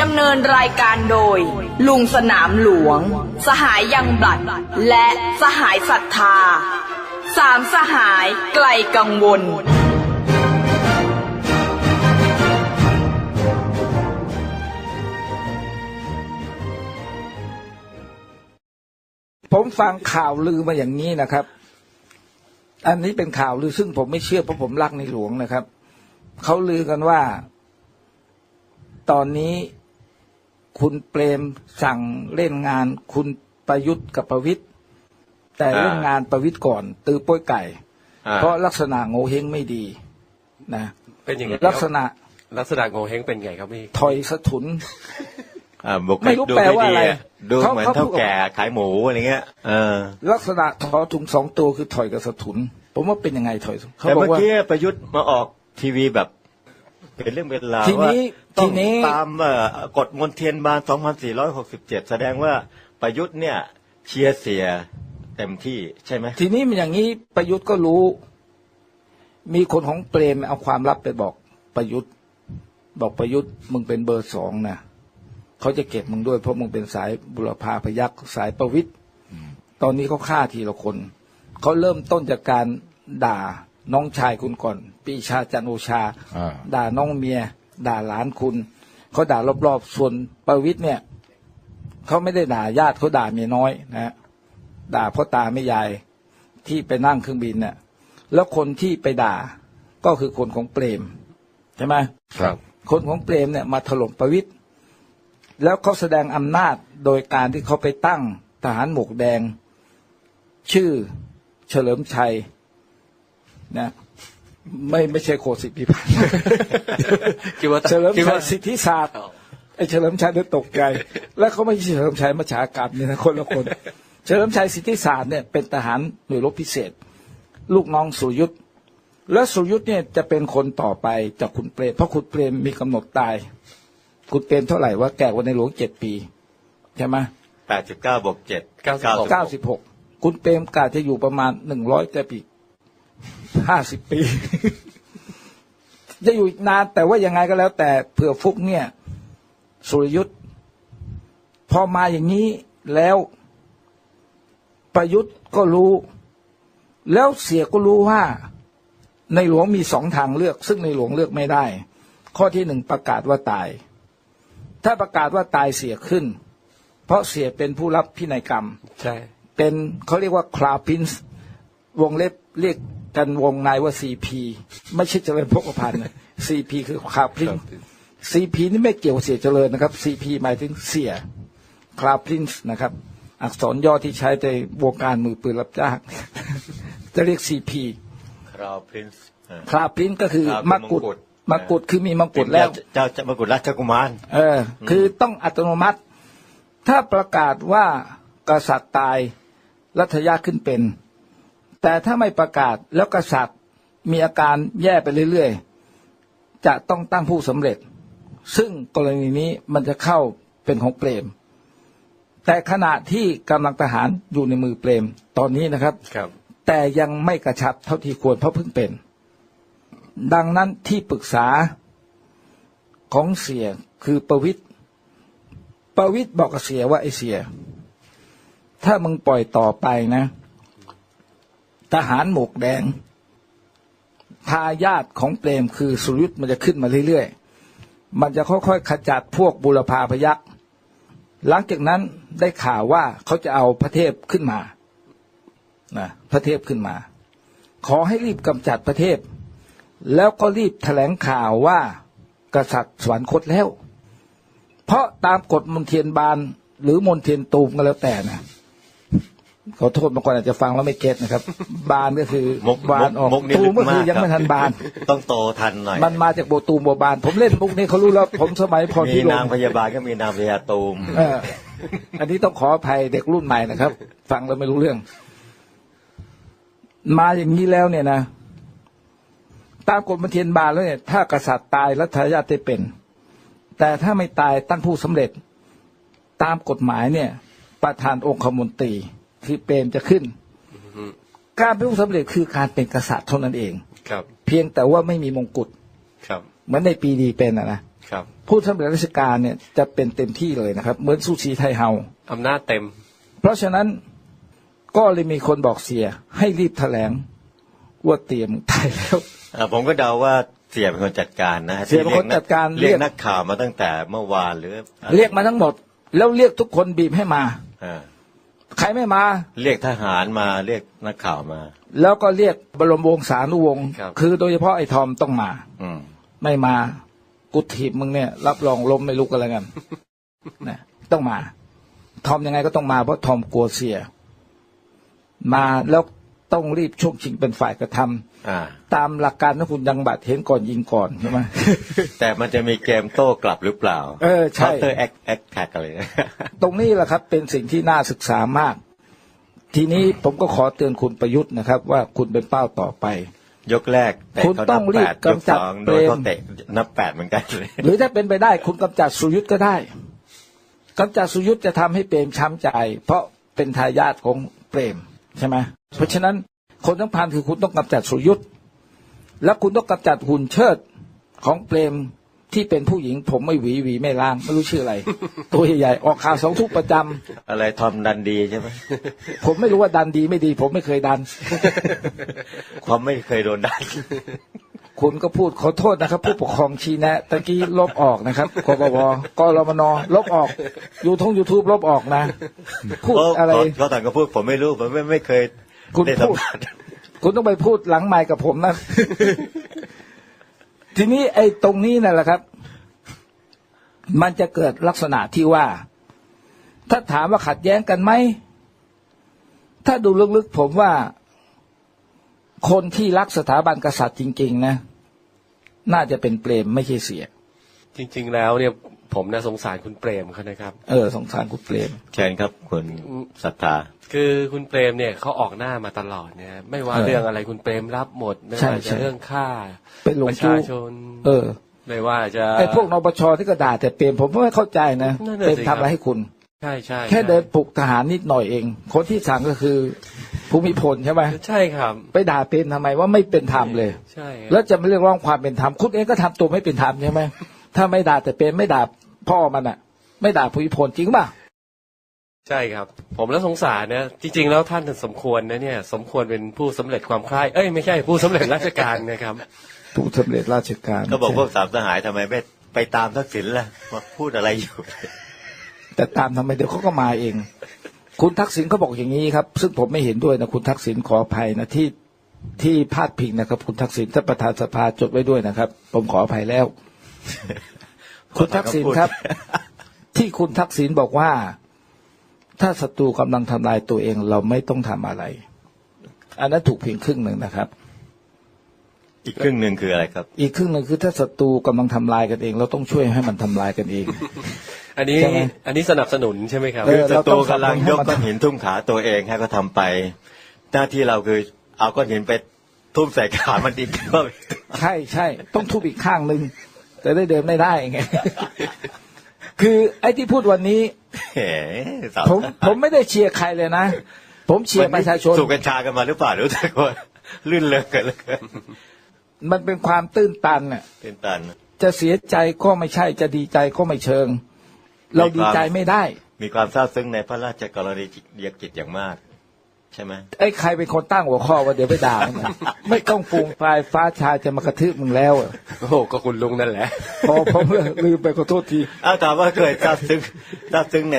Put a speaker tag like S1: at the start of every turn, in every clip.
S1: ดำเนินรายการโดย ลุงสนามหลวง สหายยังบลัด และสหายศรัทธา สามสหายไกลกังวล
S2: ผมฟังข่าวลือมาอย่างนี้นะครับ อันนี้เป็นข่าวลือซึ่งผมไม่เชื่อเพราะผมรักในหลวงนะครับ เขาลือกันว่าตอนนี้ คุณเปรมสั่งเล่นงานคุณประยุทธ์กับประวิทย์แต่
S3: อ่า
S2: เล่นงานประวิทย์ก่อน ตือโป้ยไก่
S3: อ่า
S2: เพราะลักษณะโงเฮงไม่ดีนะ
S3: เป็นยังไง
S2: ลักษณะ
S3: ลักษณะโงเฮงเป็นไงครับพี่
S2: ถอยสะทุน
S4: อ่าบุค
S2: ไม่
S4: ลิก
S2: รู้
S4: ดู
S2: แปล
S4: ไม่
S2: ว่า
S4: ดี
S2: อะไร
S4: อะดู
S2: เขา
S4: เหมือน
S2: เขา
S4: เท่า
S2: พูด
S4: แก่ขายหมูอะไรเงี้ยเออ
S2: ลักษณะถอถุงสองตัวคือถอยกับสะทุน ผมว่าเป็นยังไงถอยเขา
S4: แต่
S2: บอ
S4: เมื่
S2: ก
S4: อ
S2: ว่า
S4: กี้ประยุทธ์มาออกทีวีแบบ เป็นเรื่องเป็นราว
S2: ทีนี้
S4: ว่า ต้อง
S2: ทีนี้
S4: ตามเอ่อกฎมนเทียนบาน 2467 แสดงว่าประยุทธ์เนี่ยเชียร์เสียเต็มที่ใช่ไหม
S2: ทีนี้มันอย่างนี้ประยุทธ์ก็รู้ มีคนของเปรมเอาความลับไปบอกประยุทธ์ บอกประยุทธ์มึงเป็นเบอร์สองนะเขาจะเก็บมึงด้วยเพราะมึงเป็นสายบุรพาพยักษ์สายประวิทย์ตอนนี้เขาฆ่าทีละคนเขาเริ่มต้นจากการด่าน้องชายคุณก่อนปีชาจันโอชา
S5: อ่า
S2: ด่าน้องเมีย ด่าหลานคุณ เขาด่ารอบๆส่วนประวิทย์เนี่ยเขาไม่ได้ด่าญาติเขาด่าเมียน้อยนะฮะด่าพ่อตาแม่ยายที่ไปนั่งเครื่องบินเนี่ยแล้วคนที่ไปด่าก็คือคนของเปรมใช่ไหม
S5: ครับ
S2: คนของเปรมเนี่ยมาถล่มประวิตยแล้วเขาแสดงอำนาจโดยการที่เขาไปตั้งทหารหมวกแดง ชื่อเฉลิมชัยนะ ไม่ไม่ใช่โคสิทธิพิพัฒน์
S3: คิดว่า
S2: เฉลิม
S3: คิด
S2: ชั
S3: ว่าย
S2: สิทธิศาสตร์ไอ้เฉลิมชัยเนี่ยตกใจ แล้วเขาไม่ใช่เฉลิมชัยมัชฌากรรมเนี่ยนะคนละคน เฉลิมชัยสิทธิศาสตร์เนี่ยเป็นทหารหน่วยรบพิเศษ ลูกน้องสุรยุทธและสุรยุทธเนี่ยจะเป็นคนต่อไปจากคุณเปรมเพราะคุณเปรมมีกำหนดตาย คุณเปรมเท่าไหร่ว่าแก่กว่าในหลวงเจ็ดปีใช่ไหม
S4: 89บวก7
S3: 96
S2: เก้าสิบหกคุณเปรมกาจะอยู่ประมาณหนึ่งร้อยแต่ปี ห้าสิบปี จะอยู่อีกนานแต่ว่ายังไงก็แล้ว แต่เผื่อฟุกเนี่ย สุรยุทธ์พอมาอย่างนี้แล้วประยุทธ์ก็รู้ แล้วเสียก็รู้ว่า ในหลวงมีสองทางเลือก ซึ่งในหลวงเลือกไม่ได้ ข้อที่หนึ่งประกาศว่าตาย ถ้าประกาศว่าตายเสียขึ้น เพราะเสียเป็นผู้รับพินัยกรรม
S3: ใช่
S2: เป็นเขาเรียกว่าคลาพินส์วงเล็บเรียก กันวงในว่าซีพีไม่ใช่เจริญพกพันธ์ซีพีคือคลาพินซีพีนี่ไม่เกี่ยวกับเสียเจริญนะครับซีพีหมายถึงเสียคลาพินส์นะครับ อักษรย่อที่ใช้ในวงการมือปืนรับจ้างจะเรียกซีพี
S4: คราวพรินซ์
S2: คลาพินส์ก็คือ
S4: ครับ
S2: มกุฎ
S4: มงกุฎ
S2: มกุฎคือมีมงกุฎแล้ว
S4: เจ้าเจ้ามกุฎราชกุมาร
S2: เออ คือต้องอัตโนมัติ ถ้าประกาศว่ากษัตริย์ตายรัฐยาขึ้นเป็น แต่ถ้าไม่ประกาศแล้วกษัตริย์มีอาการแย่ไปเรื่อยๆ จะต้องตั้งผู้สำเร็จ ซึ่งกรณีนี้มันจะเข้าเป็นของเปรม แต่ขณะที่กำลังทหารอยู่ในมือเปรมตอนนี้นะครับ
S3: ครับ
S2: แต่ยังไม่กระชับเท่าที่ควรเพราะเพิ่งเป็น ดังนั้นที่ปรึกษาของเสียคือประวิตรประวิตรบอกกับเสียว่าไอ้เสีย ถ้ามึงปล่อยต่อไปนะ ทหารหมวกแดงทายาทของเปรมคือสุรยุทธ์มันจะขึ้นมาเรื่อยๆ มันจะค่อยๆขจัดพวกบุรพาพยักษ์หลังจากนั้นได้ข่าวว่าเขาจะเอาพระเทพขึ้นมานะพระเทพขึ้นมา ขอให้รีบกำจัดพระเทพ แล้วก็รีบแถลงข่าวว่ากษัตริย์สวรรคตแล้ว เพราะตามกฎมนเทียนบานหรือมนเทียนตูมก็แล้วแต่นะ ขอโทษบางคนอาจจะฟังแล้วไม่เก็ตนะครับ บานก็คือ
S4: มุก
S2: บานออก
S4: มุกนี่
S2: ตู
S4: ลึ
S2: ม
S4: ก
S2: ก็
S4: มา
S2: คื
S4: ก
S2: อยัง
S4: ครับ
S2: ไม่ทันบาน
S4: ต้องโตทันหน่อย
S2: มันมาจากโบตูมโบบาน ผมเล่นมุกนี้เขารู้แล้ว ผมสมัยพร
S4: มี
S2: พิร
S4: นาง
S2: ม
S4: พยาบาลก็มีนางพยาตูม
S2: เอออันนี้ต้องขออภัยเด็กรุ่นใหม่นะครับ ฟังแล้วไม่รู้เรื่อง มาอย่างนี้แล้วเนี่ยนะตามกฎบันเทียนบาลแล้วเนี่ย ถ้ากษัตริย์ตายแล้วทายาทได้เป็น แต่ถ้าไม่ตายตั้งผู้สำเร็จ ตามกฎหมายเนี่ย ประธานองคมนตรี คือเปรมจะขึ้น การเป็นผู้สำเร็จคือการเป็นกษัตริย์เท่านั้นเอง
S3: ครับ
S2: เพียงแต่ว่าไม่มีมงกุฎ
S3: ครับ
S2: เหมือนในปีดีเป็นอะนะ
S3: ครับ
S2: ผู้สำเร็จราชการเนี่ยจะเป็นเต็มที่เลยนะครับ เหมือนสุชีไทยเฮา
S3: อำนาจเต็ม
S2: เพราะฉะนั้นก็เลยมีคนบอกเสีย ให้รีบแถลงว่าเตรียมตายแล้ว
S4: อ่าผมก็เดาว่าเสียเป็นคนจัดการนะ
S2: เสียเป็นคนจัดการ
S4: เรีย
S2: เรี
S4: ก
S2: ยก
S4: นักข่าวมาตั้งแต่เมื่อวานหรืออะไร
S2: เรียกมาทั้งหมด แล้วเรียกทุกคนบีบให้มา
S4: อ่า
S2: ใครไม่มา
S4: เรียกทหารมาเรียกนักข่าวมา
S2: แล้วก็เรียกบรมวงศานุวงศ์
S3: ครับ
S2: คือโดยเฉพาะไอ้ทอมต้องมา
S4: อืม
S2: ไม่มากูถีบมึงเนี่ย รับรองล้มไม่ลุกกันแล้วกัน นะต้องมา ทอมยังไงก็ต้องมาเพราะทอมกลัวเสีย มาแล้วต้องรีบช่วงชิงเป็นฝ่ายกระทำ
S4: อ่า
S2: ตามหลักการนะคุณยังบัตรเห็นก่อนยิงก่อนใช่ไหม
S4: แต่มันจะมีเกมโต้กลับหรือเปล่า
S2: เออใช่
S4: counter act act tag อะไรนะ
S2: ตรงนี้แหละครับเป็นสิ่งที่น่าศึกษามาก ทีนี้ผมก็ขอเตือนคุณประยุทธ์นะครับ ว่าคุณเป็นเป้าต่อไป
S4: ยกแรกเตะ
S2: คุณ
S4: เขา
S2: ต้
S4: นั
S2: อง
S4: บ
S2: รี
S4: แป
S2: บ
S4: ดยก
S2: กำจัด
S4: สอง
S2: เป
S4: โด
S2: ร
S4: น
S2: ม
S4: เขาเตะนับแปดเหมือนกันเลย
S2: หรือถ้าเป็นไปได้ คุณกำจัดสุยุทธก็ได้กำจัดสุยุทธจะทำให้เปรมช้ำใจ เพราะเป็นทายาทของเปรมใช่ไหมเพราะฉะนั้น คนสำคัญคือคุณต้องกำจัดสุยุทธและคุณต้องกำจัดหุ่นเชิดของเปรมที่เป็นผู้หญิง ผมไม่หวีหวีไม่ล้างไม่รู้ชื่ออะไร ตัวใหญ่ๆออกข่าวสองทุกประจำ
S4: อะไรทอมดันดีใช่ไหม
S2: ผมไม่รู้ว่าดันดีไม่ดี ผมไม่เคยดัน
S4: ความไม่เคยโดนดัน
S2: คุณก็พูดขอโทษนะครับ ผู้ปกครองชี้แนะตะกี้ลบออกนะครับกบวกรมนลบออกยูทงยูทูบลบออกนะ พูดอะไร
S4: เขาเขาต่างก็พูดผมไม่รู้ผมไม่ไม่เคย
S2: คุณ
S4: ได้สัม
S2: พูด
S4: ผัส
S2: คุณต้องไปพูดหลังไมค์กับผมนะ ทีนี้ไอ้ตรงนี้นั่นแหละครับ มันจะเกิดลักษณะที่ว่า ถ้าถามว่าขัดแย้งกันไหม ถ้าดูลึกๆผมว่า คนที่รักสถาบันกษัตริย์จริง ๆ นะ น่าจะเป็นเปรมไม่ใช่เสีย
S3: จริง ๆ แล้วเนี่ย ผมน่าสงสารคุณเปรมเขานะครับ
S2: เออสงสารคุณเปรม
S4: เชิญครับคุณศรัทธา
S3: คือคุณเปรมเนี่ยเขาออกหน้ามาตลอดเนี่ยไม่ว่า
S2: เออ
S3: เรื่องอะไรคุณเปรมรับหมดไม่
S2: ใช่
S3: ว่า
S2: ใช่
S3: จะเรื่องค่า
S2: เป็นหลว
S3: ป
S2: ง
S3: ระ
S2: จู้
S3: ชาชน
S2: เออ
S3: ไม่ว่าจะ
S2: ไอ้พวกนปชที่ก็ด่าแต่เปรมผมก็ไม่เข้าใจนะ
S3: นั่นน่ะ
S2: เปรม
S3: สิ
S2: ทำอะไร
S3: ครับ
S2: ให้คุณ
S3: ใช่ใช่
S2: แค่เดินปลุกทหารนิดหน่อยเอง คนที่สั่งก็คือภูมิพลใช่ไหม
S3: ใช่ครับ
S2: ไปด่าเปรมทำไมว่าไม่เป็นธรรมเลย
S3: ใช่ครับ
S2: แล้วจะไม่เรียกร้องความเป็นธรรมคุณเองก็ทำตัวไม่เป็นธรรมใช่ไหมถ้าไม่ด่าแต่เปรมไม่ด่า พ่อมันอะไม่ด่าภูมิพลจริงป่ะ
S3: ใช่ครับ ผมแล้วสงสารนะจริง ๆ แล้วท่านสมควรนะเนี่ย สมควรเป็นผู้สำเร็จความใคร่เอ้ยไม่ใช่ผู้สำเร็จราชการนะครับ
S2: ผู้สำเร็จราชการ
S4: ก็บอกพวกสามสหายทำไมไม่ไปตามทักษิณล่ะมาพูดอะไรอยู่
S2: แต่ตามทำไมเดี๋ยวเขาก็มาเอง คุณทักษิณเขาบอกอย่างนี้ครับ ซึ่งผมไม่เห็นด้วยนะคุณทักษิณขออภัยนะที่ที่พาดพิงนะครับ คุณทักษิณท่านประธานสภาจดไว้ด้วยนะครับ ผมขออภัยแล้ว คุณทักษิณครับ ที่คุณทักษิณบอกว่า ถ้าศัตรูกำลังทำลายตัวเองเราไม่ต้องทำอะไร อันนั้นถูกเพียงครึ่งหนึ่งนะครับ
S4: อีกครึ่งหนึ่งคืออะไรครับ
S2: อีกครึ่งหนึ่งคือถ้าศัตรูกำลังทำลายกันเอง เราต้องช่วยให้มันทำลายกันเอง
S3: อันนี้
S2: ใช่ไหม
S3: อันนี้สนับสนุนใช่ไหมครับ
S2: เอ
S4: คือ
S2: อ
S4: ศั
S2: เรา
S4: ต
S2: ต้
S4: รู
S2: อง
S4: กำลังยก
S2: ให้มัน
S4: ก้อนหินทุ่มขาตัวเองให้ก็ทำไป หน้าที่เราคือเอาก้อนหินไปทุ่มใส่ขามันอีกก็
S2: ใช่ใช่ ต้องทุบอีกข้างหนึ่ง แต่ได้เดินไม่ได้ไงคือไอ้ที่พูดวันนี้
S4: แหมสาว
S2: ผมผมไม่ได้เชียร์ใครเลยนะ ผมเชียร์ประชาชน
S4: สูบกัญชากันมาหรือเปล่าหรือแต่ว่าลื่นเลิกกันเลย
S2: มันเป็นความตื้นตันน่ะ
S4: เป็นตัน
S2: จะเสียใจก็ไม่ใช่จะดีใจก็ไม่เชิง เราดีใจไม่ได้
S4: มีความซาบซึ้งในพระราชกรณียกิจอย่างมาก ใช่ไหม
S2: ไอ้ใครเป็นคนตั้งหัวข้อว่าเดี๋ยวไปด่ามันนะไม่ต้องฟูงปลายฟ้าชายจะมากระทืบมึงแล้วอะ
S3: โอ้โหก็คุณลุงนั่นแหละ
S2: พอผมลืมไปขอโทษที
S4: อ้าวถามว่าเคยซาบซึ้งซาบซึ้งใน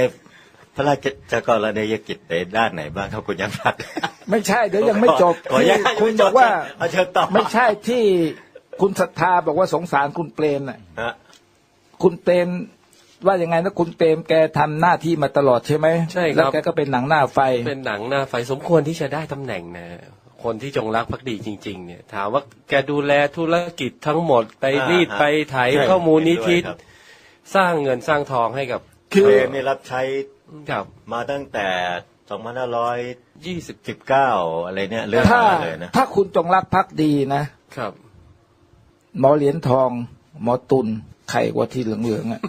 S4: พระราชกรณียกิจในด้านไหนบ้างครับคุณยังรัก
S2: ไม่ใช่เดี๋ยวยังไม่จบ
S4: ขออนุญาต
S2: ที่คุณบอกว่า
S4: เอาเชิญต่อ
S2: ไม่ใช่ที่คุณศรัทธาบอกว่าสงสารคุณเปรมน่ะ
S4: ฮะ
S2: คุณเปรม ว่ายังไงนะคุณเปรมแกทำหน้าที่มาตลอดใช่ไหม
S3: ใช่ครับ
S2: แล้วแกก็เป็นหนังหน้าไฟ
S3: เป็นหนังหน้าไฟสมควรที่จะได้ตำแหน่งนะคนที่จงรักภักดีจริง ๆ เนี่ย ถามว่าแกดูแลธุรกิจทั้งหมดไปรีด
S4: อ่าฮะ
S3: ไปไถ
S4: ใช่
S3: ข้อมูลนิธิ
S4: เห็นด้วยครับ
S3: สร้างเงินสร้างทองให้กับ
S2: คือ
S4: เปรมนี่รับใช้
S3: ครับ
S4: มาตั้งแต่2519
S3: ยี่สิบ
S4: อะไรเนี่ยเรื่อง
S2: ถ้า
S4: มาเลยนะ
S2: ถ้าคุณจงรักภักดีนะ
S3: ครับ
S2: หมอเหรียญทอง หมอตุล ไข่กว่าที่เหลืองๆอะ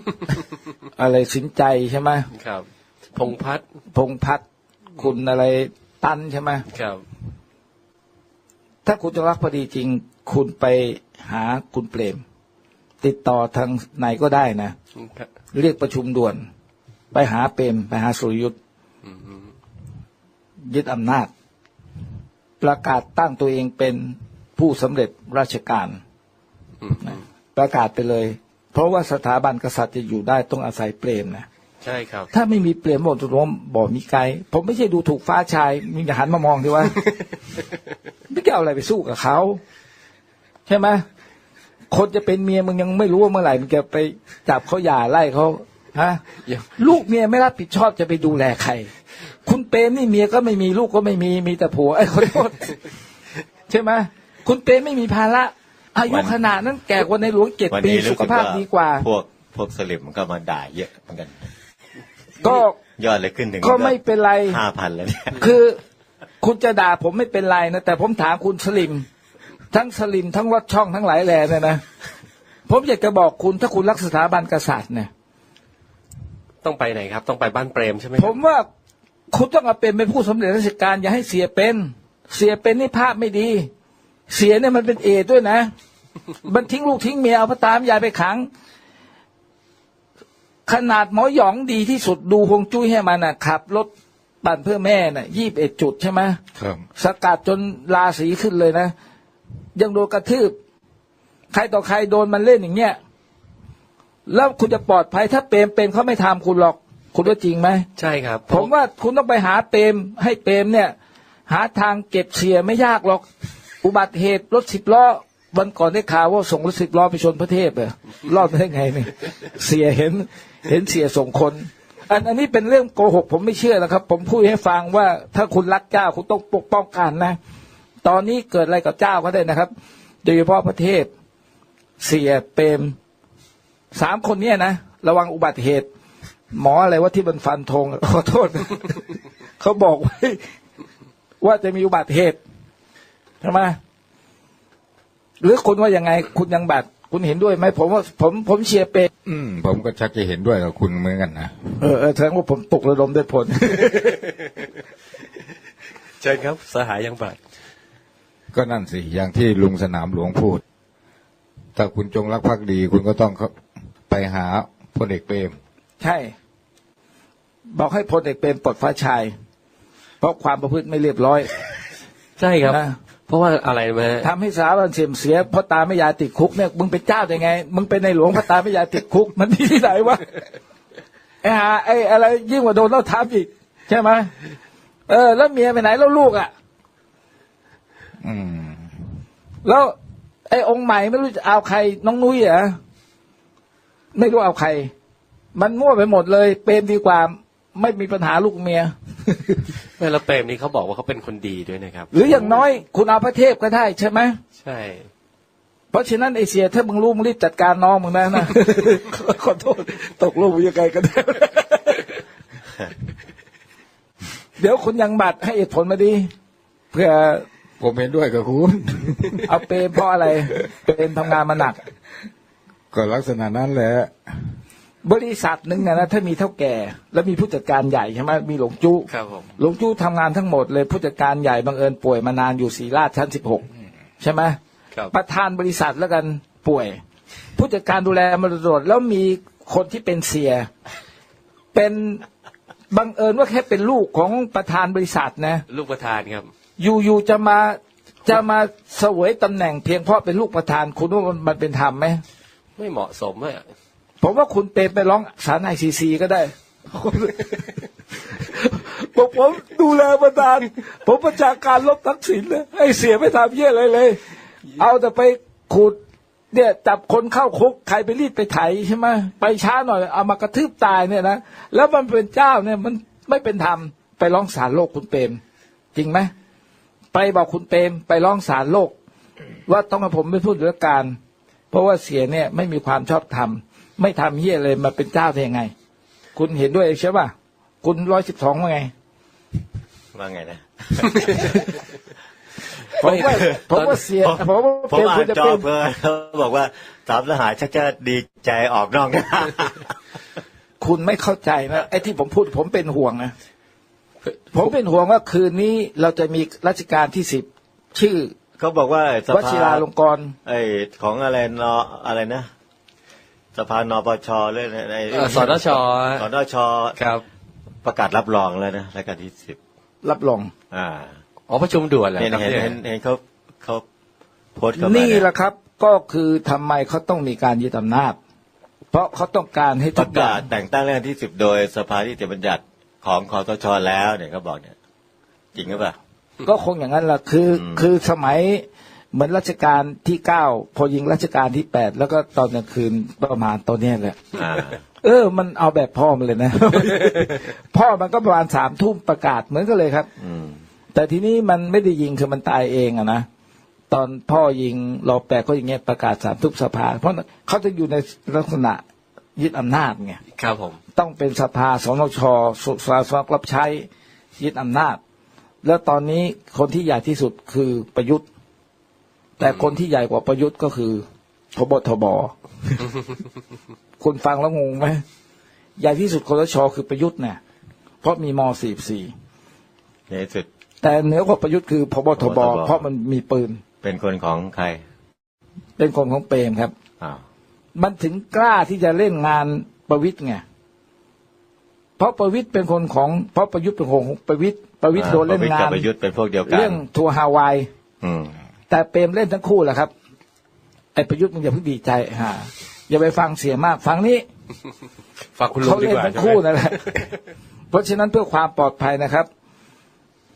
S2: อะไรสินใจใช่ไหม
S3: ครับ พงพัฒน์
S2: พงพัฒน์คุณอะไรตันใช่ไหม
S3: ครับ
S2: ถ้าคุณจงรักภักดีจริง คุณไปหาคุณเปรม ติดต่อทางไหนก็ได้นะเรียกประชุมด่วน ไปหาเปรม ไปหาสุรยุทธ์ยึดอำนาจ ประกาศตั้งตัวเองเป็นผู้สำเร็จราชการ
S3: อืม
S2: ประกาศไปเลย เพราะว่าสถาบันกษัตริย์จะอยู่ได้ต้องอาศัยเปรมนะ
S3: ใช่ครับ
S2: ถ้าไม่มีเปรมบนตุลมบอกมีไกลผมไม่ใช่ดูถูกฟ้าชายมึงอย่าหันมามองดีว่าไม่จะเอาอะไรไปสู้กับเขาใช่ไหมคนจะเป็นเมียมึงยังไม่รู้ว่าเมื่อไหร่มึงจะไปจับเขาหย่าไล่เขาฮะ
S3: ยัง
S2: ลูกเมียไม่รับผิดชอบจะไปดูแลใคร คุณเปรมนี่เมียก็ไม่มีลูกก็ไม่มีมีแต่ผัวไอ้ยขอโทษใช่ไหมคุณเปรมไม่มีภาระ อายุ
S4: วัน
S2: ขนาดนั้นแก่กว่าในหลวงเจ็ด
S4: วัน
S2: ปี
S4: นี้
S2: สุ
S4: รู้
S2: ข
S4: สึก
S2: ภาพ
S4: ว่า
S2: ดีกว่า
S4: พวกพวกสลิมมันก็มาด่าเยอะเหมือนกัน
S2: ก็
S4: ยอดเลยขึ้นถึง
S2: ก็ไม่เป็นไร
S4: ห้าพันแล้วเนี่ย
S2: คือคุณจะด่าผมไม่เป็นไรนะ แต่ผมถามคุณสลิม ทั้งสลิมทั้งรถช่องทั้งหลายแหล่เนี่ยนะผมอยากจะบอกคุณถ้าคุณรักสถาบันกษัตริย์เนี่ย
S3: ต้องไปไหนครับ ต้องไปบ้านเปรมใช่ไหมค
S2: ผ
S3: รับ
S2: มว่าคุณต้องเอาเป็นเป็นผู้สำเร็จราชการอย่าให้เสียเป็น เสียเป็นนี่ภาพไม่ดี เสียเนี่ยมันเป็นเอดด้วยนะ มันทิ้งลูกทิ้งเมียเอาพระตามยายไปขัง ขนาดหมอหยองดีที่สุดดูฮวงจุ้ยให้มันน่ะขับรถปั่นเพื่อแม่น่ะยี่บเอ็ดจุดใช่ไหม
S5: ครับ
S2: สกัดจนราศีขึ้นเลยนะ ยังโดนกระทืบ ใครต่อใครโดนมันเล่นอย่างเงี้ยแล้วคุณจะปลอดภัยถ้าเปรมเป็นเขาไม่ทำคุณหรอก คุณว่าจริงไหม
S3: ใช่ครับ
S2: ผมว่าคุณต้องไปหาเปรมให้เปรมเนี่ย หาทางเก็บเสียไม่ยากหรอก อุบัติเหตุรถสิบล้อวันก่อนได้ข่าวว่าส่งรถสิบล้อไปชนพระเทพเลยรอดได้ไงเนี่ยเสียเห็น เห็นเสียส่งคน อันอันนี้เป็นเรื่องโกหก ผมไม่เชื่อนะครับ ผมพูดให้ฟังว่าถ้าคุณรักเจ้าคุณต้องปกป้องกันนะ ตอนนี้เกิดอะไรกับเจ้าก็ได้นะครับ โดยเฉพาะพระเทพ เสียเปรมสามคนเนี้ยนะระวังอุบัติเหตุ หมออะไรว่าที่มันฟันธงขอโทษเขาบอกไว้ว่าจะมีอุบัติเหตุ ใช่ไหมหรือคุณว่ายังไง คุณยังบัตรคุณเห็นด้วยไหมผมว่าผมผมเชียร์เปรม
S5: อืม ผมก็ชักจะเห็นด้วยกับคุณเหมือนกันนะ
S2: เออเออแสดงว่าผมปลุกระดมด้วยผล
S3: เชิญครับ สหายยังบัตร
S5: ก็นั่นสิ อย่างที่ลุงสนามหลวงพูด ถ้าคุณจงรักภักดี คุณก็ต้องเข้าไปหาพลเอกเปรม
S2: ใช่ บอกให้พลเอกเปรมปลดฟ้าชาย เพราะความประพฤติไม่เรียบร้อย
S3: ใช่ครับ
S2: นะ
S3: เพราะว่าอะไรไหม
S2: ทำให้สถาบันเสื่อมเสียเพราะตาไม่ยายติดคุกเนี่ยมึงเป็นเจ้าได้ไง มึงเป็นในหลวงเพราะตาไม่ยายติดคุก มันที่ที่ไหนวะไอ้หาไอ้อะไรยิ่งกว่าโดนเราทับอีก ใช่ไหมเออ แล้วเมียไปไหนแล้วลูกอะ
S5: อืม
S2: แล้ว ไอ้องค์ใหม่ไม่รู้จะเอาใครน้องนุ้ยเหรอไม่รู้เอาใคร มันมั่วไปหมดเลย เปรมดีกว่า ไม่มีปัญหาลูกเมีย
S3: แม่แล้วเปรมนี่เขาบอกว่าเขาเป็นคนดีด้วยนะครับ
S2: หรืออย่างน้อยคุณเอาพระเทพก็ได้ใช่ไหม
S3: ใช่
S2: เพราะฉะนั้นไอเสียถ้ามึงรู้มึงรีบจัดการน้องมึงนะนะขอโทษตกลงยังไงกันแน่เดี๋ยวคุณยังบัตรให้เหตุผลมาดีเพื่อ
S5: ผมเห็นด้วยกับคุณ
S2: เอาเปรมเพราะอะไร เปรมทำงานมาหนัก
S5: ก็ลักษณะนั้นแหละ
S2: บริษัทหนึ่งนะนะถ้ามีเท่าแก่ แล้วมีผู้จัดการใหญ่ใช่ไหมมีหลวงจู้
S3: ครับผม
S2: หลวงจู้ทำงานทั้งหมดเลยผู้จัดการใหญ่บังเอิญป่วยมานานอยู่ศรีราชชั้นสิบหกใช่ไหม
S3: ครับ
S2: ประธานบริษัทแล้วกันป่วย ผู้จัดการดูแลมรดกแล้วมีคนที่เป็นเสีย เป็นบังเอิญว่าแค่เป็นลูกของประธานบริษัทนะ
S3: ลูกประธานครับ
S2: อยู่ๆจะมาจะมาเสวยตำแหน่งเพียงเพราะเป็นลูกประธานคุณว่ามันมันเป็นธรรมไหม
S3: ไม่เหมาะสมอะ
S2: ผมว่าคุณเป็นไปร้องศาลไอซีซีก็ได้บอกผมดูแลประธาน ผมประชาการลบทักษิณเลยให้เสียไม่ทำเยี่ยอะไรเลย เอาแต่ไปขุดเนี่ยจับคนเข้าคุกใครไปรีดไปไถใช่ไหมไปช้าหน่อยเอามากระทืบตายเนี่ยนะแล้วมันเป็นเจ้าเนี่ยมันไม่เป็นธรรมไปร้องศาลโลกคุณเปรมจริงไหมไปบอกคุณเปรมไปร้องศาลโลก ว่าต้องให้ผมไม่พูดเรื่องการ เพราะว่าเสียเนี่ยไม่มีความชอบธรรม ไม่ทำเฮียเลยมาเป็นเจ้าได้ยังไง คุณเห็นด้วยใช่ป่ะคุณร้อยสิบสองว่าไง
S4: ว่าไงนะ
S2: ผมว่าผมว่าเสียผมว่า
S4: ผม
S2: เป็น
S4: อ่า
S2: คุณ
S4: น
S2: จะ
S4: จอ
S2: เป็น
S4: เพื่อเขาบอกว่าสามทหารชักจะดีใจออกนอกนะ
S2: คุณไม่เข้าใจนะไอ้ที่ผมพูดผมเป็นห่วงนะผมเป็นห่วงว่าคืนนี้เราจะมีรัชกาลที่สิบชื่อ
S4: เขาบอกว่าส
S2: ว
S4: ภา
S2: ชิราลงกรณ์
S4: ไอ้ของอะไรนออะไรนะ สภานปชเลยใน
S3: เอ่อสนช
S4: สนช
S3: ครับ
S4: ประกาศรับรองแล้วนะรายการที่สิบ
S2: รับรอง
S4: อ่า
S3: อ๋อประชุมด่วนเหรอ
S4: เห็น
S3: ครับ
S4: เห็น
S3: เนี่ย
S4: เห็นเห็นเขาเขาโพสต์เข้ามา
S2: นี่
S4: เย
S2: แหละครับ ก็คือทำไมเขาต้องมีการยึดอำนาจ เพราะเขาต้องการให้
S4: ป
S2: ทุ
S4: ระ
S2: กอย่ากา
S4: งศแต่งตั้งรายการที่สิบโดยสภาที่ติบัญญัติของคอสชแล้วเนี่ยเขาบอกเนี่ย จริงหรือเปล่า
S2: ก็คงอย่างนั้นแหละคืออ
S4: ม
S2: คือสมัย เหมือนรัชกาลที่เก้าพอยิงรัชกาลที่แปดแล้วก็ตอนกลางคืนประมาณตอนเนี้ยแหละ
S4: อ่า
S2: เออ มันเอาแบบพ่อมันเลยนะ พ่อมันก็ประมาณสามทุ่มประกาศเหมือนกันเลยครับ
S4: อืม
S2: แต่ทีนี้มันไม่ได้ยิงคือมันตายเองอะนะตอนพ่อยิงรอแปดก็อย่างเงี้ยประกาศสามทุบสภา เพราะเขาจะอยู่ในลักษณะยึดอำนาจไง
S3: ครับผม
S2: ต้องเป็นสภาสนชสุสาสนรับใช้ยึดอำนาจ แล้วตอนนี้คนที่ใหญ่ที่สุดคือประยุทธ์ แต่คนที่ใหญ่กว่าประยุทธ์ก็คือพบทบคุณฟังแล้วงงไหมใหญ่ที่สุดคอสชคือประยุทธ์เนี่ยเพราะมีม .44
S4: ในที่สุด
S2: แต่เหนือกว่าประยุทธ์คือพบทบ
S4: พบทบ
S2: เพราะมันมีปืน
S4: เป็นคนของใคร
S2: เป็นคนของเปรมครับ
S4: อ้าว
S2: มันถึงกล้าที่จะเล่นงานประวิตยไงเพราะประวิตยเป็นคนของ เพราะประยุทธ์เป็นคนของประวิตยประวิตยโดนเล่น
S4: ประวิตร
S2: งา
S4: กับ
S2: น
S4: ประยุทธ์เป็นพวกเดียวกัน
S2: เรื่องทัวร์ฮาวาย
S4: อืม
S2: แต่เปรมเล่นทั้งคู่แหละครับไอ้ประยุทธ์มันอย่าเพิ่งดีใจฮะอย่าไปฟังเสียงมากฟังนี้
S3: ฝากคุณลุง
S2: เขา
S3: ดี
S2: เล่น
S3: กว่า
S2: ทั้ง
S3: ใช่ไหม
S2: คู่นั่นแหละเพราะฉะนั้นเพื่อความปลอดภัยนะครับ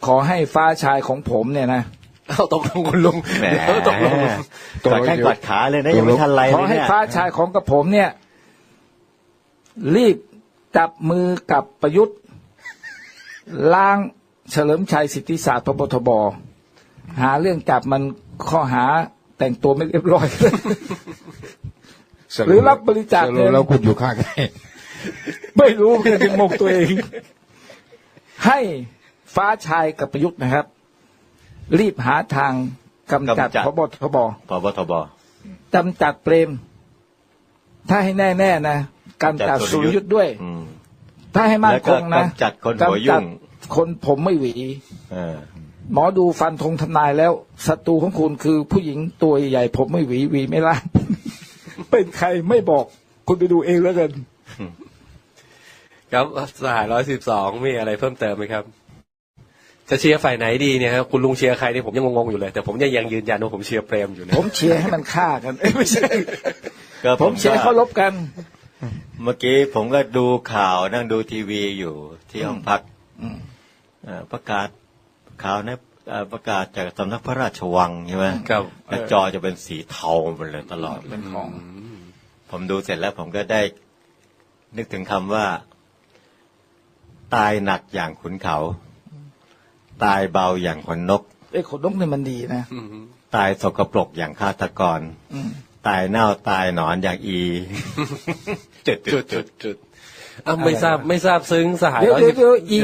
S2: ขอให้ฟ้าชายของผมเนี่ยนะ
S3: เอาตกลงคุณลุง
S4: แหม
S3: เดี๋ยวตกลง
S4: กอดแข้งกอดขาเลยนะยังไม่ทันไร
S2: ขอ
S4: เลย
S2: ให้
S4: เนี่ย
S2: ฟ้าชายของกับผมเนี่ย รีบจับมือกับประยุทธ์ล้างเฉลิมชัยสิทธิศาสตร์พบทบ หาเรื่องจับมันข้อหาแต่งตัวไม่เรียบร้อย หรือรับบริจาค
S5: ส
S2: เงิ
S5: รุป
S2: น
S5: แล้วคุณอยู่ข้างใคร
S2: ไม่รู้เพื่อนยังงงตัวเอง ให้ฟ้าชายกับประยุทธ์นะครับ รีบหาทางกำจัดพบทบ
S4: พบทบ
S2: กำจัดเปรม ถ้าให้แน่ๆนะกำจัดสุรยุทธ์ด้วย
S4: อืม
S2: ถ้าให้มั่นคงนะ
S4: แล้วก็กำจัดคนหัวยุ่ง
S2: กำจัดคนผมไม่หวี
S4: เออ
S2: หมอดูฟันธงทำนายแล้วศัตรูของคุณคือผู้หญิงตัวใหญ่ผมไม่หวีหวีไม่ล่างเป็นใครไม่บอกคุณไปดูเองแล้วกัน
S3: ครับสหร้อยสิบสองมีอะไรเพิ่มเติมไหมครับ จะเชียร์ฝ่ายไหนดีเนี่ยครับคุณลุงเชียร์ใครเนี่ยผมยังงงๆอยู่เลย แต่ผมยังยังยืนยันว่าผมเชียร์เปรมอยู่นะ
S2: ผมเชียร์ให้มันฆ่ากันเอ้ยไม่ใช่
S4: ก็
S2: ผมเชียร์ให้เขาลบกัน
S4: เมื่อกี้ผมก็ดูข่าวนั่งดูทีวีอยู่ที่ห้องพัก
S2: อืม
S4: เอ่อประกาศ ข่าวนะเอ่อประกาศจากสำนักพระราชวังใช่ไหม
S3: ครับ
S4: แล้วจอจะเป็นสีเทาหมดเลยตลอด
S2: เป็นของ
S4: ผมดูเสร็จแล้วผมก็ได้ นึกถึงคำว่า ตายหนักอย่างขุนเขา ตายเบาอย่างขนนก
S2: ไอ้ขนนกเนี่ยมันดีนะ
S3: อืม
S4: ตายสกปรกอย่างฆาตกร
S2: อืม
S4: ตายเน่าตายหนอนอย่างอี จุด
S3: จุ
S4: จุ
S3: ด
S4: ด
S3: จุ
S4: จุ
S3: ด
S4: ด
S3: จุดอะไม่ทราบไม่ทราบซึ้งสหาย
S2: เดี๋ยว
S3: ร้อย
S2: เดี๋ย
S3: สิ
S2: ว
S3: บ
S2: เดี๋ยวอี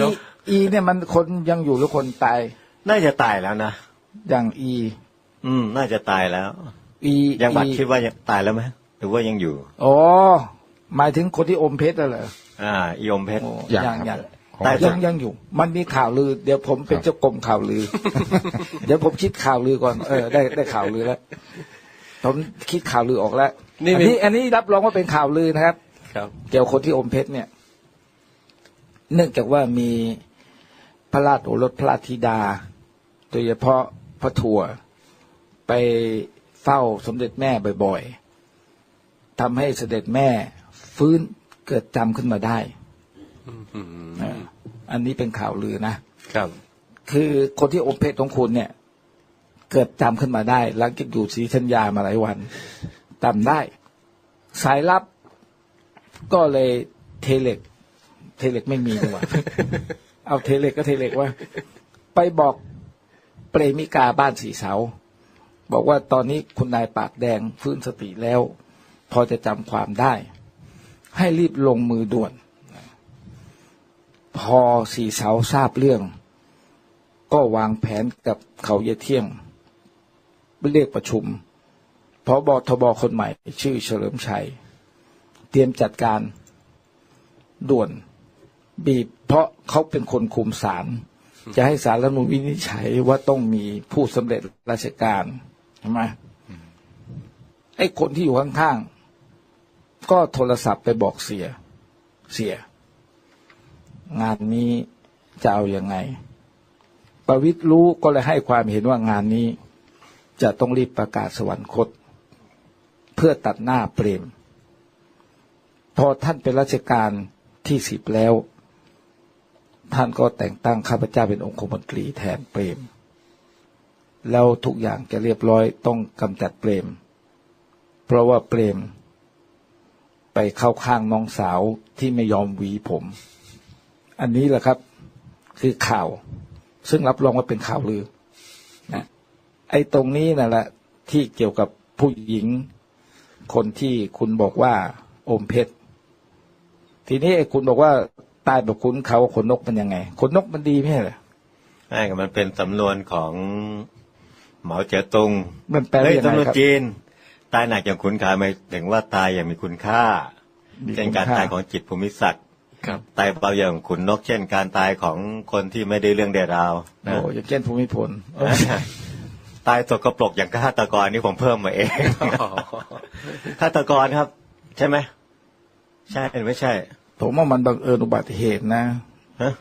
S2: อีเนี่ยมันคนยังอยู่หรือคนตาย
S4: น่าจะตายแล้วนะ
S2: อย่างอี
S4: อืม น่าจะตายแล้ว
S2: อี
S4: ยังบัตร
S2: อี
S4: คิดว่ายังตายแล้วไหมหรือว่ายังอยู่
S2: อ๋อ หมายถึงคนที่อมเพชรน่ะเหรอ
S4: อ่า อีอมเพชร
S2: โอ้
S5: อย่าง
S2: ยัง
S5: ค
S2: ยั
S5: รับ
S2: ง
S5: ของ
S4: แต่
S5: อา
S2: ยั
S5: จางรย์
S2: ยังอยู่ มันมีข่าวลือ เดี๋ยวผมเป็นเจ้ากรมข่าวลือ เดี๋ยวผมคิดข่าวลือก่อน เออ ได้ได้ข่าวลือแล้ว ผมคิดข่าวลือออกแล้ว
S3: นี่
S2: อัน
S3: มี
S2: นี้อันนี้รับรองว่าเป็นข่าวลือนะครับ
S3: ครับ
S2: เกี่ยวกับคนที่อมเพชรเนี่ย เนื่องจากว่ามี พระราชโอรสพระราชธิดา โดยเฉพาะพระถั่วไปเฝ้าสมเด็จแม่บ่อยๆทำให้เสด็จแม่ฟื้นเกิดจำขึ้นมาได้
S3: อืม
S2: อ่าอันนี้เป็นข่าวลือนะ
S3: ครับ
S2: คือคนที่อมเพชรของคุณเนี่ย เกิดจำขึ้นมาได้หลังจากอยู่ศรีธัญญามาหลายวันจำได้ สายลับก็เลยเทเล็ก เทเล็กไม่มีดีกว่า เอาเทเล็กก็เทเล็กว่า ไปบอกเปรมิกาบ้านสีเสา บอกว่าตอนนี้คุณนายปากแดงฟื้นสติแล้ว พอจะจำความได้ ให้รีบลงมือด่วน พอสีเสาทราบเรื่อง ก็วางแผนกับเขาเยเที่ยงเรียกประชุมพอบอทบคนใหม่ ชื่อเฉลิมชัย เตรียมจัดการด่วน บีบ เพราะเขาเป็นคนคุมศาลจะให้ศาลรัฐมนูญวินิจฉัยว่าต้องมีผู้สำเร็จราชการใช่ไหมไอ้คนที่อยู่ข้างๆก็โทรศัพท์ไปบอกเสีย เสีย งานนี้จะเอาอยัางไง ประวิตรรู้ก็เลยให้ความเห็นว่างานนี้ จะต้องรีบประกาศสวรรคต เพื่อตัดหน้าเปรมพอท่านเป็นราชการที่สิบแล้ว ท่านก็แต่งตั้งข้าพเจ้าเป็นองคมนตรีแทนเปรม แล้วทุกอย่างจะเรียบร้อยต้องกำจัดเปรม เพราะว่าเปรม ไปเข้าข้างน้องสาวที่ไม่ยอมหวีผม อันนี้แหละครับคือข่าว ซึ่งรับรองว่าเป็นข่าวลือนะไอ้ตรงนี้นั่นแหละที่เกี่ยวกับผู้หญิง คนที่คุณบอกว่า อมเพชรทีนี้ไอ้คุณบอกว่า ตายแบบคุณเขาขนนกมันยังไงขนนกมันดีไม่ใช่เหรอ
S4: ใช่มันเป็นสำนวนของเหมาเจ๋อตุง
S2: มันแปลว่า
S4: เฮ้ย
S2: ยังไง
S4: สำนวน
S2: ครับ
S4: จีนตายหนักอย่างขุนขายหมายถึงว่าตายอย่างมีคุณค่า
S2: มี
S4: เช่นการ
S2: คุณค่า
S4: ตายของจิตภูมิศักดิ์
S3: ครับ
S4: ตายเบาอย่างขุนนก เช่น การตายของคนที่ไม่ได้เรื่องได้ราวนะ
S2: โอ้อย่างเช่นภูมิพลเออ
S4: ตายตกกระปรกอย่างฆาตกรนี่ผมเพิ่มมาเองฆาตกรครับ ใช่ไหมใช่หรือไม่ใช่
S2: ผมว่ามันบังเอิญอุบัติเหตุนะ
S4: ฮะ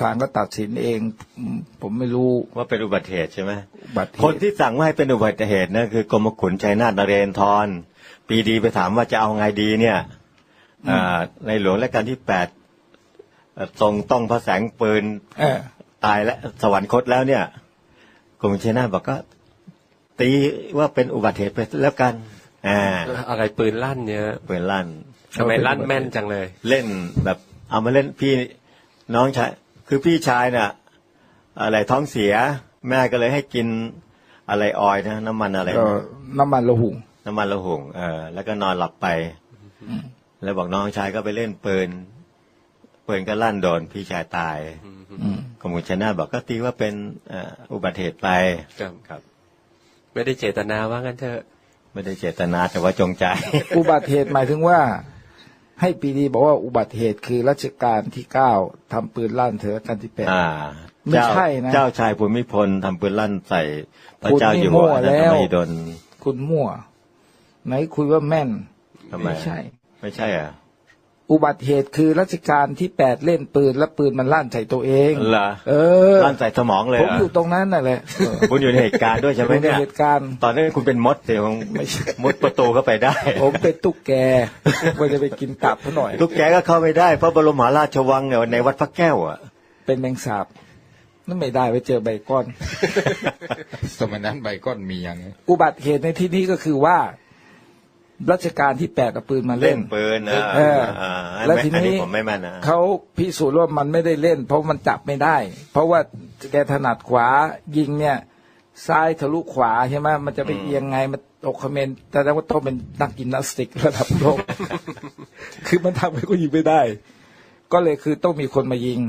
S2: ศาลก็ตัดสินเองอืมผมไม่รู้
S4: ว่าเป็นอุบัติเหตุใช่ไหม
S2: อุบัติเห
S4: คน
S2: ตุ
S4: ที่สั่งว่าให้เป็นอุบัติเหตุนั่นคือกรมขุนชัยนาทนเรนทรปีดีไปถามว่าจะเอาไงดีเนี่ยอ่าในหลวงรัชกาลที่แปดเอ่อทรงต้องพระแสงปืน
S2: เออ
S4: ตายและสวรรคตแล้วเนี่ยกรมขุนชัยนาทบอกก็ ตีว่าเป็นอุบัติเหตุไปแล้วกันอ่า
S3: อะไรปืนลั่นเนี่ย
S4: ปืนลั่น
S3: ทำไมลั่นแม่นจังเลย
S4: เล่นแบบ เอามาเล่นพี่น้องชายคือพี่ชายน่ะอะไรท้องเสีย แม่ก็เลยให้กินอะไรออยล์นะน้ำมันอะไร
S2: ก็น้ำมันละหุง
S4: น้ำมันระหุงเออแล้วก็นอนหลับไปแล้วบอกน้องชายก็ไปเล่นปืนปืนก็ลั่นโดนพี่ชายตาย
S2: อืม
S4: กมุชนาบอกก็ตีว่าเป็นเอ่ออุบัติเหตุไป
S3: ครับ
S4: ครับ
S3: ไม่ได้เจตนาว่างั้นเถอะ
S4: ไม่ได้เจตนาแต่ว่าจงใจ
S2: อุบัติเหตุหมายถึงว่า ให้ปีดีบอกว่าอุบัติเหตุคือรัชกาลที่เก้าทำปืนลั่นเถอะกันที่แปด
S4: อ่า
S2: ไม่ใช่นะ
S4: เจ้าชายภูมิพลทำปืนลั่นใส่พระ
S2: คุณ
S4: เจ้า
S2: นี่
S4: อยู่หัว
S2: มั่ว
S4: อนัน
S2: แล้
S4: ต
S2: ว
S4: มหิดล
S2: คุณมั่ว ไหนคุยว่าแม่น
S4: ทำไม
S2: ไม่ใช่
S4: ไม่ใช่อะ
S2: อุบัติเหตุคือรัชกาลที่แปดเล่นปืนแล้วปืนมันลั่นใส่ตัวเอง
S4: เหรอ
S2: เออ
S4: ลั่นใส่สมองเลย
S2: ผม
S4: เหรอ
S2: อยู่ตรงนั้นน่ะแหละเออ
S4: คุณอยู่ในเหตุการณ์ด้วยใช่ไหม
S2: อยู่ใน
S4: เนี่ย
S2: เหตุการณ์
S4: ตอนนั้นคุณเป็นมดเดี๋ยว
S2: ไม่ใช่
S4: มุดประตูเข้าไปได้
S2: ผมเป็นตุ๊กแกว่าจะไปกินตับเขาหน่อย
S4: ลูกแกก็เข้าไม่ได้เพราะบรมมหาราชวังเนี่ยในวัดพระแก้วอะ
S2: เป็นแมงสาบนั่นไม่ได้ไปเจอใบก้อน
S5: สมัยนั้นใบก้อนมีอย่างนี้
S2: อุบัติเหตุในที่นี้ก็คือว่า รัชกาลที่แปดเอาปืนมา
S4: เล่
S2: เล่
S4: น
S2: น
S4: ปืนนะ
S2: เออ
S4: อ่า
S2: แล้ว
S4: อัน
S2: ที
S4: นี้
S2: นี้
S4: ผมไม่แม่นนะ
S2: เขาพิสูจน์ว่ามันไม่ได้เล่น เพราะมันจับไม่ได้ เพราะว่าแกถนัดขวายิงเนี่ย ซ้ายทะลุขวาใช่ไหมมันจะไปเอียงไงมันตกคอมเมนต์แต่ว่าต้องเป็นนักยิมนาสติกระดับโลก คือมันทำให้ก็ยิงไม่ได้ ก็เลยคือต้องมีคนมายิง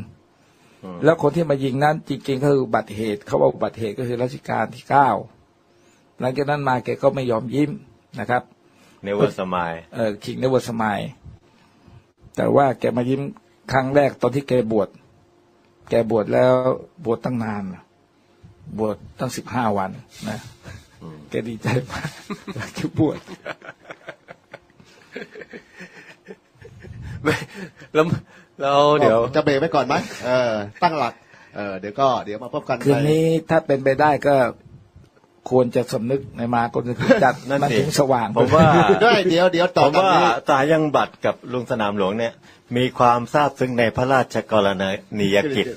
S2: แล้วคนที่มายิงนั้นจริงๆก็คืออุบัติเหตุ เขาบอกอุบัติเหตุก็คือรัชกาลที่เก้าหลังจากนั้นมาแกก็ไม่ยอมยิ้มนะครับ
S4: เนเวอร์สมาย
S2: เออคิงเนเวอร์สมายแต่ว่าแกมายิ้มครั้งแรกตอนที่แกบวช แกบวชแล้วบวชตั้งนานน่ะบวชตั้งสิบห้าวันนะ แกดีใจมากอยากจะบวช
S3: แล้วแล้วเดี๋ยว
S6: จะเบรกไว้ก่อนไหมเออ ตั้งหลัก เออเดี๋ยวก็เดี๋ยวมาพบกัน
S2: คืนนี้ถ้าเป็นไปได้ก็ ควรจะสำนึกในมาก็จะจัด
S4: นั่น
S2: มัน
S4: สิ
S2: ถึงสว่าง
S4: ผมว่า
S6: ด้วยเดี๋ยวเดี๋ยวต่อ
S4: ผม
S6: กัน
S4: ว่า
S6: นี้
S4: ตายังบัตรกับลุงสนามหลวงเนี่ย มีความทราบซึ้งในพระราชกรณียกิจ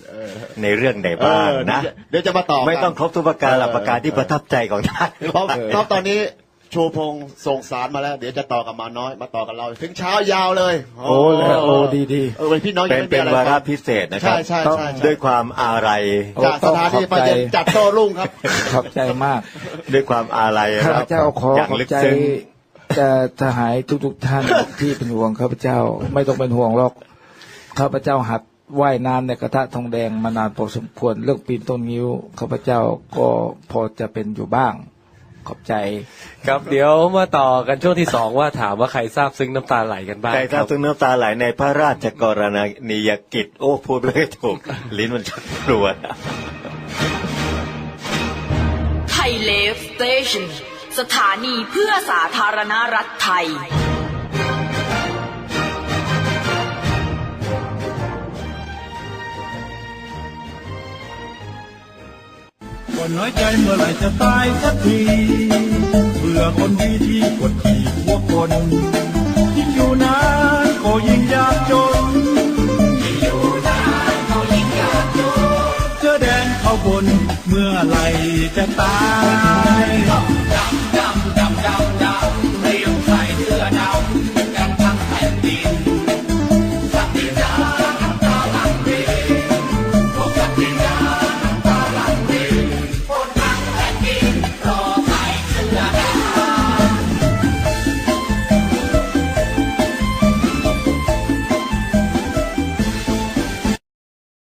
S4: ในเรื่องไหน
S6: เอ
S4: บ้าง
S6: อ
S4: นะ
S6: เดี๋ยวจะมาต่อกัน
S4: ไม่ต้องครบทุกประการหลักประการที่ประทับใจของท่าน
S6: เพราะเพราะตอนนี้ ชูพงศ์ส่งสารมาแล้ว เดี๋ยวจะต่อกับมาน้อย มาต่อกับเรา ถึงเช้ายาวเลย
S2: โอ้แล้วโอ้ดีดี
S6: เออเป็นพี่น้องยั
S4: เป็
S6: ง
S4: น
S6: ไม่มี
S4: เป็น
S6: อะไร
S4: วาระ
S6: ฟัง
S4: พิเศษนะครั
S6: ใช่
S4: บ
S6: ใช่ใช่ใช่
S4: ด้วยความอาลัย
S2: โอ้
S6: จากสถานี
S2: ต้องขอบ
S6: ประ
S2: ใจ
S6: เด็นจัดโต้รุ่งครับ
S2: ขอบใจมาก
S4: ด้วยความอาลัย
S2: ข้า
S4: ค
S2: พ
S4: รับ
S2: เจ้าขอ
S4: อย่าง
S2: ขอบ
S4: ลึก
S2: ใจ
S4: ซึ้ง
S2: จะทหายทุกๆท่าน ที่เป็นห่วงข้าพเจ้าไม่ต้องเป็นห่วงหรอกข้าพเจ้าหัดว่ายน้ำในกระทะทองแดงมานานพอสมควรเรื่องปีนต้นงิ้วข้าพเจ้าก็พอจะเป็นอยู่บ้าง ขอบใจ
S3: ครับเดี๋ยวมาต่อกันช่วงที่สองว่าถามว่าใครทราบซึ้งน้ำตาไหลกันบ้าง
S4: ใครทราบ
S3: บ
S4: ซึ้งน้ำตาไหลในพระราชกรณียกิจ โอ้พูดไม่ถูก ลิ้นมันชักปวด
S1: ไทยเลฟสเตชันสถานีเพื่อสาธารณรัฐไทย
S7: นน้อยใจเมื่อไหร่จะตายสักทีเพื่อคนดีที่กดขี่พวกคนยิ่งอยู่นานก็ยิ่งยากจนยิ่งอยู่นานก็ยิ่งยากจนเสื้อแดงเขาบนเมื่อไหร่จะตาย